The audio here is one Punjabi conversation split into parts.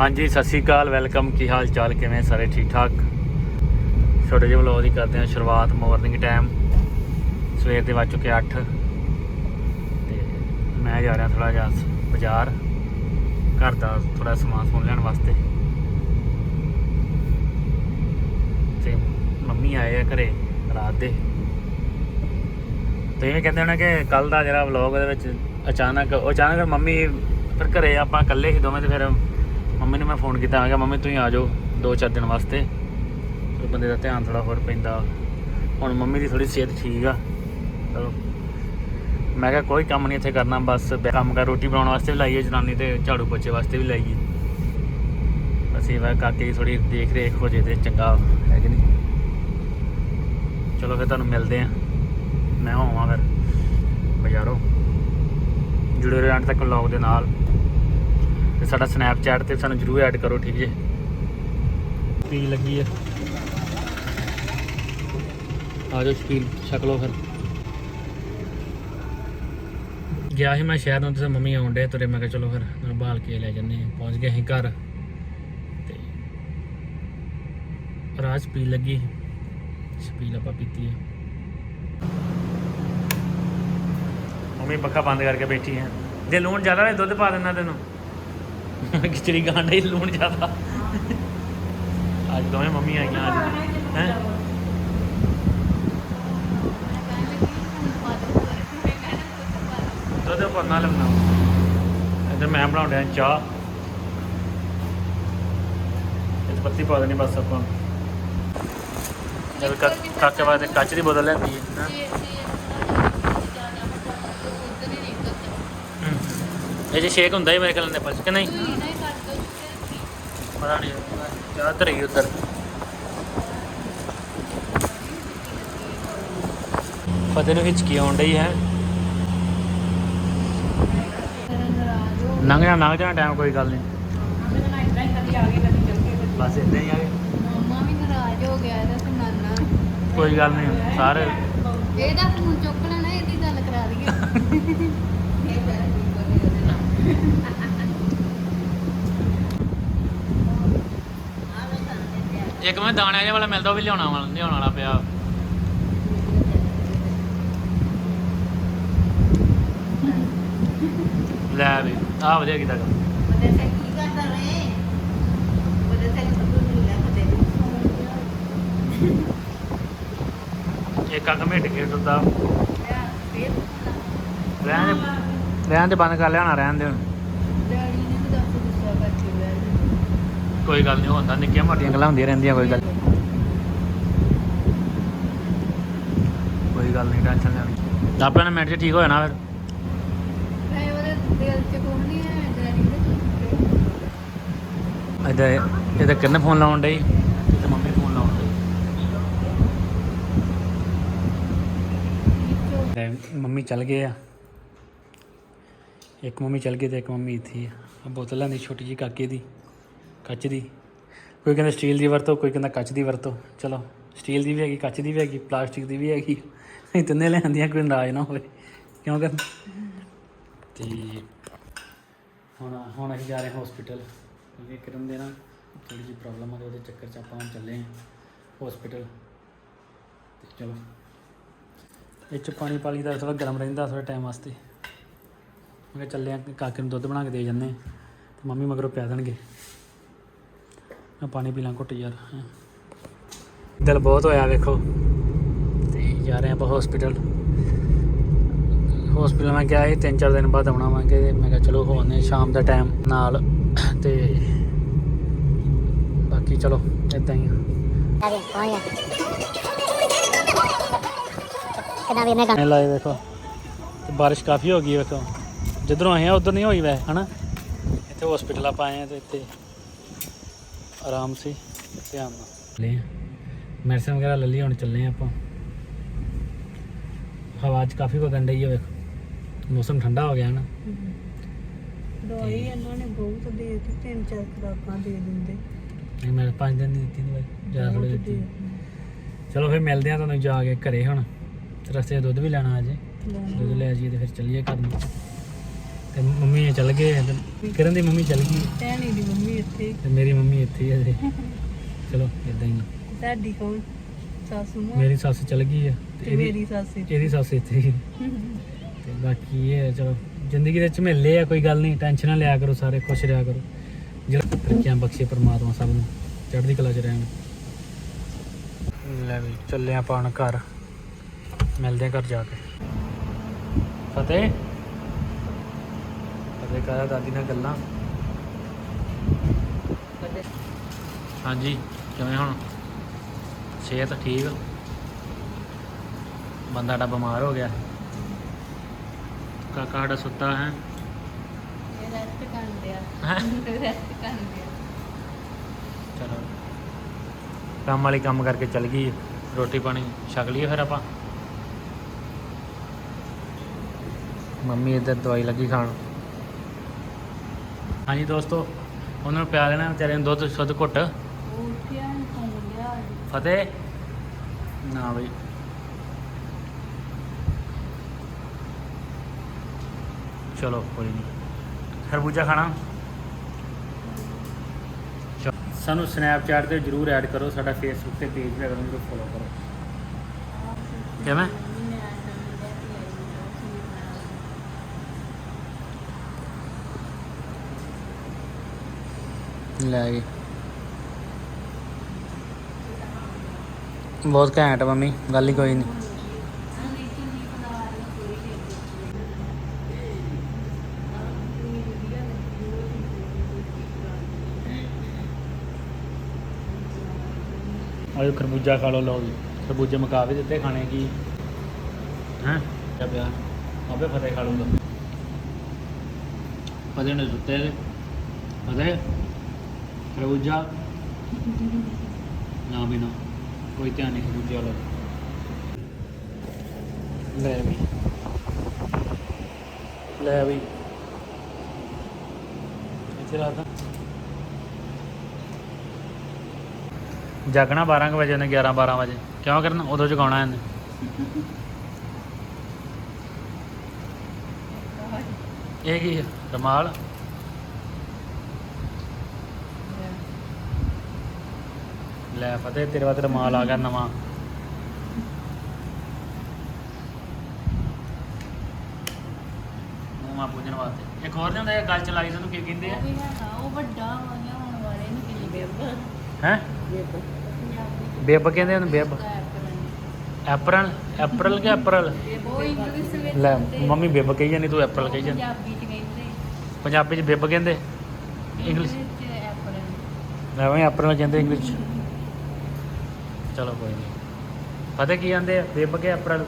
ਹਾਂਜੀ, ਸਤਿ ਸ਼੍ਰੀ ਅਕਾਲ, ਵੈਲਕਮ। ਕੀ ਹਾਲ ਚਾਲ ਕਿਵੇਂ ਸਾਰੇ? ਠੀਕ ਠਾਕ ਛੋਟੇ ਜਿਹੇ ਵਲੋਗ ਦੀ ਕਰਦੇ ਹਾਂ ਸ਼ੁਰੂਆਤ ਮਾਰਨਿੰਗ ਟਾਈਮ ਸਵੇਰ ਦੇ ਵੱਜ ਚੁੱਕੇ 8 ਤੇ ਮੈਂ ਜਾ ਰਿਹਾ ਥੋੜਾ ਜਿਹਾ ਬਾਜ਼ਾਰ। ਘਰ ਦਾ ਥੋੜਾ ਸਮਾਨ ਸਮੂਨ ਲੈਣ ਵਾਸਤੇ। ਤੇ ਮੰਮੀ ਆਏ ਆ ਘਰੇ ਰਾਤ ਦੇ। ਤੇ ਇਹ ਕਹਿੰਦੇ ਹੋਣਾ ਕਿ ਕੱਲ ਦਾ ਜਿਹੜਾ ਵਲੌਗ ਉਹਦੇ ਵਿੱਚ ਅਚਾਨਕ ਅਚਾਨਕ ਮੰਮੀ ਫਿਰ ਘਰੇ ਆਪਾਂ ਇਕੱਲੇ ਹੀ ਦੋਵੇਂ ਤੇ ਫਿਰ ਮੰਮੀ ਨੂੰ ਮੈਂ ਫੋਨ ਕੀਤਾ, ਮੈਂ ਕਿਹਾ, ਮੰਮੀ, ਤੁਸੀਂ ਆ ਜਾਓ ਦੋ ਚਾਰ ਦਿਨ ਵਾਸਤੇ। ਫਿਰ ਬੰਦੇ ਦਾ ਧਿਆਨ ਥੋੜਾ ਹੋਰ ਪੈਂਦਾ। ਹੁਣ ਮੰਮੀ ਦੀ ਥੋੜੀ ਸਿਹਤ ਠੀਕ ਆ। ਚਲੋ। ਮੈਂ ਕਿਹਾ, ਕੋਈ ਕੰਮ ਨਹੀਂ ਇੱਥੇ ਕਰਨਾ, ਬਸ ਕੰਮ ਕਰ, ਰੋਟੀ ਬਣਾਉਣ ਵਾਸਤੇ ਵੀ ਲਾਈਏ, ਜਨਾਨੀ ਤੇ ਝਾੜੂ ਪੋਚੇ ਵਾਸਤੇ ਵੀ ਲਾਈਏ। ਬਸ ਇਹ ਵਾ, ਕਾਕੇ ਦੀ ਥੋੜੀ ਦੇਖ ਰੇਖ ਹੋ ਜੇ ਤੇ ਚੰਗਾ ਹੈ ਕਿ ਨਹੀਂ। ਚਲੋ ਫਿਰ ਤੁਹਾਨੂੰ ਮਿਲਦੇ ਆ। ਮੈਂ ਹੋਵਾਂ ਫਿਰ ਬਾਜ਼ਾਰੋਂ। ਜੁੜੇ ਰਹੋ ਅੰਤ ਤੱਕ ਵਲੌਗ ਦੇ ਨਾਲ। ਤੇ ਸਾਡਾ ਸਨੈਪਚੈਟ ਤੇ ਸਾਨੂੰ ਜਰੂਰ ਐਡ ਕਰੋ ਠੀਕ ਜੇ? ਪੀ ਲੱਗੀ ਹੈ ਆ ਜਾਓ ਸ਼ਪੀਲ ਛਕ ਲਓ ਫਿਰ। ਗਿਆ ਸੀ ਮੈਂ ਸ਼ਹਿਰ ਨੂੰ ਤੇ ਮੰਮੀ ਆਉਣ ਡੇ ਤੁਰੇ ਮੈਂ ਕਿਹਾ ਚਲੋ ਫਿਰ ਮੈਂ ਬਾਲ ਕੇ ਲੈ ਜੰਨੇ ਪਹੁੰਚ ਗਏ ਅਸੀਂ ਘਰ। ਤੇ ਰਾਜ ਪੀ ਲੱਗੀ। ਸ਼ਪੀਲ ਆਪਾਂ ਪੀਤੀ ਹੈ ਮੰਮੀ ਪੱਖਾ ਬੰਦ ਕਰਕੇ ਬੈਠੀ ਹੈ ਜੇ ਲੂਣ ਜ਼ਿਆਦਾ ਹੋਵੇ ਦੁੱਧ ਪਾ ਦੇਣਾ ਤੈਨੂੰ। ਖਿਚੜੀ ਗਾਂਡੇ ਲੂਣ ਜ਼ਿਆਦਾ ਅੱਜ ਦੋਵੇਂ ਮੰਮੀ ਆਈਆਂ ਅੱਜ ਹੈ ਦੁੱਧ ਪਰਨਾ ਲੰਨਾ ਇੱਧਰ ਮੈਂ ਬਣਾਉਣ ਡਿਆ ਚਾਹ ਇਹ ਪੱਤੀ ਪਾ ਦੇਣੀ ਬਸ ਆਪਾਂ ਜਦ ਕਾਕੇ ਵਾਸਤੇ ਕੱਚ ਦੀ ਬੋਤਲ ਲੈਂਦੀ ਹੈ ਇਹ ਜੇ ਸ਼ੇਕ ਹੁੰਦਾ ਹੀ ਮੇਰੇ ਖਿਆਲ ਨਾਲ ਪਚ ਕਿ ਨਹੀਂ ਪਤਾ ਨਹੀਂ ਚਾਹ ਧਰੀ ਉੱਧਰ। ਫਤਿਹ ਨੂੰ ਹਿਚਕੀ ਆਉਣ ਡਈ ਹੈ। ਲੰਘ ਜਾ ਲੰਘ ਜਾ ਟਾਈਮ ਕੋਈ ਗੱਲ ਨਹੀਂ ਬਸ ਇਦਾਂ ਹੀ ਆ ਗਏ। ਮੰਮਾ ਵੀ ਨਾਰਾਜ਼ ਹੋ ਗਿਆ ਇਹਦਾ ਨਾਨਾ। ਕੋਈ ਗੱਲ ਨਹੀਂ ਸਾਰੇ। ਇਹਦਾ ਫੋਨ ਚੁੱਕ ਲੈਣਾ ਇਹਦੀ ਗੱਲ ਕਰਾ ਦਈਏ ਇੱਕ ਮੈਂ ਦਾਣੇ ਜਿਹੇ ਵਾਲਾ ਮਿਲਦਾ ਉਹ ਵੀ ਲਿਆਉਣਾ ਵਾਲਾ ਲਿਆਉਣ ਵਾਲਾ ਪਿਆ। ਲੈ ਵੀ ਆ ਵਧੀਆ ਕੀਤਾ ਕੰਮ। ਇੱਕ ਅੱਖ ਮਿਟ ਕੇ ਫੇਰ ਰਹਿਣ ਦੇ ਰਹਿਣ ਦੇ ਬੰਦ ਕਰ ਲਿਆਣਾ ਰਹਿਣ ਦੇ ਹੁਣ ਡੈਡੀ ਨੇ ਵੀ ਦੱਸ ਗੁੱਸਾ ਕਰਕੇ ਬੈਠ ਕੋਈ ਗੱਲ ਨਹੀਂ ਹੁੰਦਾ ਨਿੱਕੀਆਂ ਮੋਟੀਆਂ ਗੱਲਾਂ ਹੁੰਦੀਆਂ ਰਹਿੰਦੀਆਂ ਕੋਈ ਗੱਲ ਕੋਈ ਗੱਲ ਨਹੀਂ ਟੈਨਸ਼ਨ ਲੈਣੀ ਆਪੇ ਨੇ ਮਿੰਟ 'ਚ ਠੀਕ ਹੋ ਜਾਣਾ ਫਿਰ। ਇਹਦਾ ਇਹਦਾ ਕਿੰਨੇ ਫੋਨ ਲਾਉਣ ਡਈ? ਤੇ ਮੰਮੀ ਫੋਨ ਲਾਉਣ ਡਈ। ਮੰਮੀ ਚੱਲ ਗਏ ਆ। ਇੱਕ ਮੰਮੀ ਚੱਲ ਗਈ ਤੇ ਇੱਕ ਮੰਮੀ ਇੱਥੇ ਆ। ਬੋਤਲ ਲੈਂਦੀ ਛੋਟੀ ਜੀ ਕਾਕੇ ਦੀ। ਕੱਚ ਦੀ। ਕੋਈ ਕਹਿੰਦਾ ਸਟੀਲ ਦੀ ਵਰਤੋ ਕੋਈ ਕਹਿੰਦਾ ਕੱਚ ਦੀ ਵਰਤੋ। ਚਲੋ ਸਟੀਲ ਦੀ ਵੀ ਹੈਗੀ ਕੱਚ ਦੀ ਵੀ ਹੈਗੀ ਪਲਾਸਟਿਕ ਦੀ ਵੀ ਹੈਗੀ। ਅਸੀਂ ਤਿੰਨੇ ਲੈਂਦੀਆਂ ਕੋਈ ਨਾਰਾਜ਼ ਨਾ ਹੋਵੇ। ਕਿਉਂ ਕਰ ਤੇ ਹੁਣ ਹੁਣ ਅਸੀਂ ਜਾ ਰਹੇ ਹਾਂ ਹਸਪੀਟਲ ਕਿਉਂਕਿ ਕਿਰਨ ਦੇ ਨਾ ਥੋੜੀ ਜਿਹੀ ਪ੍ਰੋਬਲਮ ਆ ਤੇ ਉਹਦੇ ਚੱਕਰ 'ਚ ਆਪਾਂ ਹੁਣ ਚੱਲੇ ਹਾਂ ਹਸਪੀਟਲ ਤੇ ਚਲੋ। ਇਹ 'ਚ ਪਾਣੀ ਪਾਲੀ ਦਾ ਥੋੜਾ ਗਰਮ ਰਹਿੰਦਾ ਥੋੜਾ ਟਾਈਮ ਵਾਸਤੇ। ਮੈਂ ਚੱਲੇ ਆ ਕਾਕੇ ਨੂੰ ਦੁੱਧ ਬਣਾ ਕੇ ਦੇ ਜੰਨੇ ਤੇ ਮੰਮੀ ਮਗਰੋਂ ਪਿਆ ਦੇਣਗੇ। ਮੈਂ ਪਾਣੀ ਪੀ ਲਾਂ ਘੁੱਟ ਯਾਰ। ਦਿਲ ਬਹੁਤ ਹੋਇਆ ਵੇਖੋ। ਤੇ ਜਾ ਰਹੇ ਆਪਾਂ ਹਸਪੀਟਲ ਹਸਪੀਟਲ ਮੈਂ ਗਿਆ ਸੀ ਤਿੰਨ ਚਾਰ ਦਿਨ ਬਾਅਦ ਆਉਣਾ ਵਾਂਗੇ। ਮੈਂ ਕਿਹਾ ਚਲੋ ਹੋਣੇ ਸ਼ਾਮ ਦਾ ਟਾਈਮ ਨਾਲ। ਤੇ ਬਾਕੀ ਚਲੋ ਇਦਾਂ ਹੀ ਆ। ਇਹ ਲਾਏ ਵੇਖੋ। ਤੇ ਬਾਰਿਸ਼ ਕਾਫੀ ਹੋ ਗਈ ਵੇਖੋ। ਜਿੱਧਰੋਂ ਆਏ ਆ ਉਧਰ ਨਹੀਂ ਹੋਈ ਵੈ ਹਨਾ? ਇੱਥੇ ਹਸਪੀਟਲ ਆਪਾਂ ਆਏ ਆ ਤੇ ਇੱਥੇ ਆਰਾਮ ਸੀ ਧਿਆਨ ਨਾਲ। ਲੈ ਮੈਡੀਸਨ ਵਗੈਰਾ ਲੈ ਲਈ ਹੁਣ ਚੱਲੇ ਆਪਾਂ। ਹਵਾ 'ਚ ਕਾਫੀ ਵਗਣ ਡਈ ਹੈ ਵੇਖੋ। ਮੌਸਮ ਠੰਡਾ ਹੋ ਗਿਆ ਨਾ ਦਵਾਈ ਇਹਨਾਂ ਨੇ ਬਹੁਤ ਦੇ ਦਿੱਤੀ ਤਿੰਨ ਚਾਰ ਖੁਰਾਕਾਂ ਦੇ ਦਿੰਦੇ। ਨਹੀਂ ਮੈਂ 5 ਦਿਨ ਦੀ ਦਿੱਤੀ ਦਵਾਈ ਥੋੜੀ ਦਿੱਤੀ। ਦੇ ਚਲੋ ਫਿਰ ਮਿਲਦੇ ਆ ਤੁਹਾਨੂੰ ਜਾ ਕੇ ਘਰੇ ਹੁਣ। ਰਸਤੇ 'ਚ ਦੁੱਧ ਵੀ ਲੈਣਾ ਅਜੇ। ਦੁੱਧ ਲੈ ਜਾਈਏ ਤੇ ਫਿਰ ਚੱਲੀਏ ਘਰ ਨੂੰ। ਤੇ ਮੰਮੀ ਚੱਲ ਗਏ ਤੇ ਕਿਰਨ ਦੀ ਮੰਮੀ ਚੱਲ ਗਈ। ਭੈਣੀ ਦੀ ਮੰਮੀ ਇੱਥੇ। ਤੇ ਮੇਰੀ ਮੰਮੀ ਇੱਥੇ ਹੀ ਹੈ ਜੀ। ਚਲੋ ਇਦਾਂ ਹੀ। ਤੁਹਾਡੀ ਕੌਣ ਸਾਸੂ ਮਾਂ ਮੇਰੀ ਸੱਸ ਚੱਲ ਗਈ ਹੈ ਤੇ ਮੇਰੀ ਸੱਸ ਇੱਥੇ। ਇਹਦੀ ਸੱਸ ਇੱਥੇ ਹੀ ਤੇ ਬਾਕੀ ਇਹ ਹੈ ਚਲੋ ਜ਼ਿੰਦਗੀ ਦੇ ਝਮੇਲੇ ਆ ਕੋਈ ਗੱਲ ਨਹੀਂ। ਟੈਨਸ਼ਨ ਨਾ ਲਿਆ ਕਰੋ ਸਾਰੇ ਖੁਸ਼ ਰਿਹਾ ਕਰੋ। ਜਿਹੜਾ ਤਰੱਕੀਆਂ ਬਖਸ਼ੇ ਪਰਮਾਤਮਾ ਸਭ ਨੂੰ। ਚੜ੍ਹਦੀ ਕਲਾ 'ਚ ਰਹਿਣ। ਲੈ ਵੀ ਚੱਲੇ ਆਪਾਂ ਹੁਣ ਘਰ। ਮਿਲਦੇ ਆ ਘਰ ਜਾ ਕੇ। ਫਤਿਹ। ਫਤਿਹ ਕਰਾ ਦਾਦੀ ਨਾਲ ਗੱਲਾਂ। ਹਾਂਜੀ ਕਿਵੇਂ ਹੁਣ? ਸਿਹਤ ਠੀਕ? ਬੰਦਾ ਡਾ ਬਿਮਾਰ ਹੋ ਗਿਆ। ਕਾਕਾ ਸਾਡਾ ਸੁੱਤਾ ਹੈ। ਇਹ ਰੈਸਟ ਕਰਨ ਦਿਆ ਹੈਂ? ਰੈਸਟ ਕਰਨ ਦਿਆ ਚਲੋ। ਕੰਮ ਵਾਲੀ ਕੰਮ ਕਰਕੇ ਚੱਲ ਗਈ। ਰੋਟੀ ਪਾਣੀ ਛਕ ਲਈਏ ਫਿਰ ਆਪਾਂ। ਮੰਮੀ ਇੱਧਰ ਦਵਾਈ ਲੱਗੀ ਖਾਣ। ਹਾਂਜੀ ਦੋਸਤੋ ਉਹਨਾਂ ਨੂੰ ਪਿਆ ਦੇਣਾ ਵਿਚਾਰੇ ਨੂੰ ਦੁੱਧ ਸ਼ੁੱਧ ਘੁੱਟ। ਨੀ, ਫਤਿਹ। ਨਾ ਬਈ। ਚਲੋ ਕੋਈ ਨਹੀਂ ਖਰਬੂਜਾ ਖਾਣਾ। ਚਲੋ। ਸਾਨੂੰ ਸਨੈਪਚੈਟ ਤੇ ਜਰੂਰ ਐਡ ਕਰੋ ਸਾਡਾ ਫੇਸਬੁੱਕ ਤੇ ਪੇਜ ਵੀ ਹੈਗਾ ਉਹਨੂੰ ਫੋਲੋ ਕਰੋ। ਕਿਵੇਂ? ਲੈ ਗਏ ਬਹੁਤ ਘੈਂਟ ਮੰਮੀ, ਗੱਲ ਹੀ ਕੋਈ ਨਹੀਂ। ਆਇਓ ਖਰਬੂਜਾ ਖਾ ਲਓ ਲਓ ਜੀ। ਖਰਬੂਜੇ ਮਕਾ ਵੀ ਦਿੱਤੇ ਖਾਣੇ ਕੀ? ਹੈ? ਕਿਆ ਪਿਆ? ਆਪੇ ਫਤਿਹ ਖਾ ਲੂੰਗਾ ਫਤਿਹ ਨੇ ਸੁੱਤੇ ਨੇ। ਫਤਿਹ? ਖਰਬੂਜਾ ਨਾ ਵੀ ਕੋਈ ਧਿਆਨ ਨਹੀਂ ਖਰਬੂਜੇ ਵਾਲਾ। ਲੈ ਵੀ। ਲੈ ਵੀ। ਇੱਥੇ ਰਾਤ ਜਾਗਣਾ 12 ਕੁ ਵਜੇ ਨੇ 11 12 ਵਜੇ। ਕਿਉਂ ਕਰਨਾ? ਉਦੋਂ ਜਗਾਉਣਾ ਇਹਨੇ। ਇਹ ਕੀ ਹੈ ਰਮਾਲ? ਲੈ ਫਤਿਹ ਤੇਰੇ ਵਾਸਤੇ ਰਮਾਲ ਆ ਗਿਆ ਨਵਾਂ। ਮੂੰਹ ਮਾ ਪੂਜਣ ਵਾਸਤੇ। ਇੱਕ ਹੋਰ ਨਹੀਂ ਹੁੰਦਾ ਇਹ ਗੱਲ ਚਲਾਈ ਤੈਨੂੰ ਕੀ ਕਹਿੰਦੇ ਆ? ਉਹ ਵੀ ਹੈਗਾ ਉਹ ਵੱਡਾ ਵਾ ਲਿਆਉਣ ਵਾਲੇ ਨੂੰ ਕਿੰਨੀ ਬੇਬ ਹੈ? ਬਿੱਬ। ਕਹਿੰਦੇ ਉਹਨੂੰ ਬਿੱਬ। Apron apron? ਕਿ ਐਪਰਲ? ਉਹ ਇੰਗਲਿਸ਼ ਵਿੱਚ ਲੈ ਕਹਿੰਦੇ, ਮੰਮੀ ਬਿੱਬ ਕਹੀ ਜਾਂਦੀ ਤੂੰ ਐਪਰਲ ਕਹੀ ਜਾਂਦੀ। ਪੰਜਾਬੀ ਚ ਕਹਿੰਦੇ। ਪੰਜਾਬੀ ਚ ਬਿੱਬ ਕਹਿੰਦੇ ਇੰਗਲਿਸ਼ ਚ ਐਪਲ ਐਵੇਂ ਐਪਰਲ ਕਹਿੰਦੇ ਇੰਗਲਿਸ਼ 'ਚ। ਚਲੋ ਕੋਈ ਨਹੀਂ ਪਤਾ ਕੀ ਕਹਿੰਦੇ ਆ? ਬਿੱਬ ਕੇ ਐਪਰਲ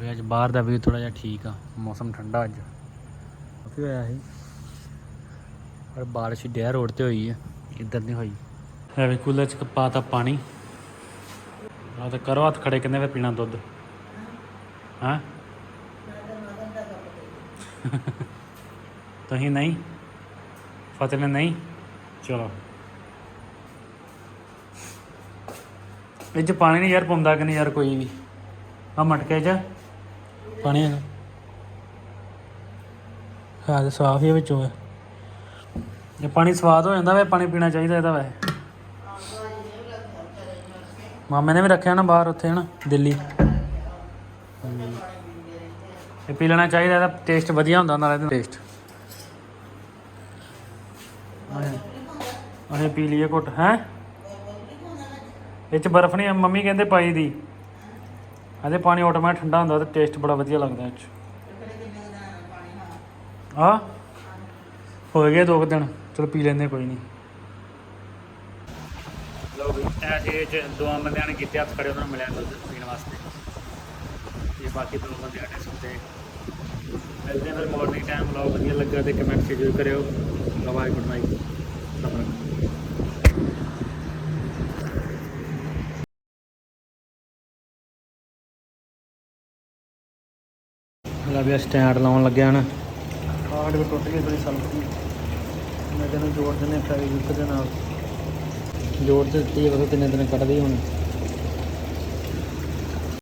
ਵੀ ਅੱਜ ਬਾਹਰ ਦਾ ਵੀ ਥੋੜਾ ਜਿਹਾ ਠੀਕ ਆ। ਮੌਸਮ ਠੰਡਾ ਅੱਜ। ਕਾਫੀ ਹੋਇਆ ਸੀ। ਪਰ ਬਾਰਿਸ਼ ਡਿਆ ਰੋਡ ਤੇ ਹੋਈ ਹੈ ਇੱਧਰ ਨਹੀਂ ਹੋਈ। ਲੈ ਵੀ ਕੂਲਰ ਚ ਪਾਤਾ ਪਾਣੀ। ਆ ਤਾਂ ਕਰੋ ਹੱਥ ਖੜੇ ਕਿੰਨੇ ਫਿਰ ਪੀਣਾ ਦੁੱਧ। ਹਾਂ? ਤੁਸੀਂ ਨਹੀਂ ਫਤਿਹ ਨੇ ਨਹੀਂ ਚਲੋ। ਇਹ ਚ ਪਾਣੀ ਨਹੀਂ ਯਾਰ ਪਾਉਂਦਾ ਕਿ ਨਹੀਂ ਯਾਰ ਕੋਈ ਵੀ। ਆ ਮਟਕੇ ਚ। ਪਾਣੀ ਹੈਗਾ ਹਾਂ ਤੇ ਸਾਫ਼ ਹੀ ਵਿੱਚੋਂ। ਇਹ। ਜੇ ਪਾਣੀ ਸਵਾਦ ਹੋ ਜਾਂਦਾ ਵੇ ਪਾਣੀ ਪੀਣਾ ਚਾਹੀਦਾ ਇਹਦਾ ਵੈ ਮਾਮੇ ਨੇ ਵੀ ਰੱਖਿਆ ਨਾ ਬਾਹਰ ਉੱਥੇ ਹਨਾ ਦਿੱਲੀ। ਇਹ ਪੀ ਲੈਣਾ ਚਾਹੀਦਾ ਇਹਦਾ ਟੇਸਟ ਵਧੀਆ ਹੁੰਦਾ ਨਾਲੇ ਇਹਦਾ ਟੇਸਟ ਅਸੀਂ ਪੀ ਲਈਏ ਘੁੱਟ, ਹੈ? ਇਹ ਚ ਬਰਫ਼ ਨਹੀਂ, ਮੰਮੀ ਕਹਿੰਦੇ ਪਾਈ ਦੀ। ਇਹਦੇ ਪਾਣੀ ਆਟੋਮੈਟਿਕ ਠੰਡਾ ਹੁੰਦਾ, ਤੇ ਟੇਸਟ ਬੜਾ ਵਧੀਆ ਲੱਗਦਾ ਇਹ ਚ। ਆ ਹੋ ਗਏ ਦੋ ਕੁ ਦਿਨ, ਚਲੋ ਪੀ ਲੈਂਦੇ ਕੋਈ ਨਹੀਂ। ਲੋ ਵੀ ਐਸੇ ਚ ਦੋ ਬੰਦਿਆਂ ਨੇ ਕੀਤੇ ਹੱਥ ਖੜੇ, ਉਹਨਾਂ ਨੂੰ ਮਿਲਿਆ ਦੁੱਧ ਪੀਣ ਵਾਸਤੇ। ਇਹ ਬਾਕੀ ਦੋ ਬੰਦੇ ਆਟੇ ਸੁੱਤੇ ਮਿਲਦੇ ਫਿਰ ਮਾਰਨਿੰਗ ਟਾਈਮ ਵਲੌਗ ਵਧੀਆ ਲੱਗਾ ਤੇ ਕਮੈਂਟ ਜ਼ਰੂਰ ਕਰਿਓ। ਬਾਏ ਗੁੱਡ ਨਾਈਟ ਸਭ ਲਾ ਵੀ ਸਟੈਂਡ ਲਾਉਣ ਲੱਗਿਆ ਨਾ ਕਾਰਡ ਵੀ ਟੁੱਟ ਗਈ ਬੜੀ ਸਲਫੀ ਮੈਂ ਤੈਨੂੰ ਜੋੜ ਦਿੰਦੇ ਫੈਵਿਕ ਦੇ ਨਾਲ। ਜੋੜ ਦਿੱਤੀ ਉਹ ਕਿੰਨੇ ਦਿਨ ਕੱਢਦੀ ਹੁਣ।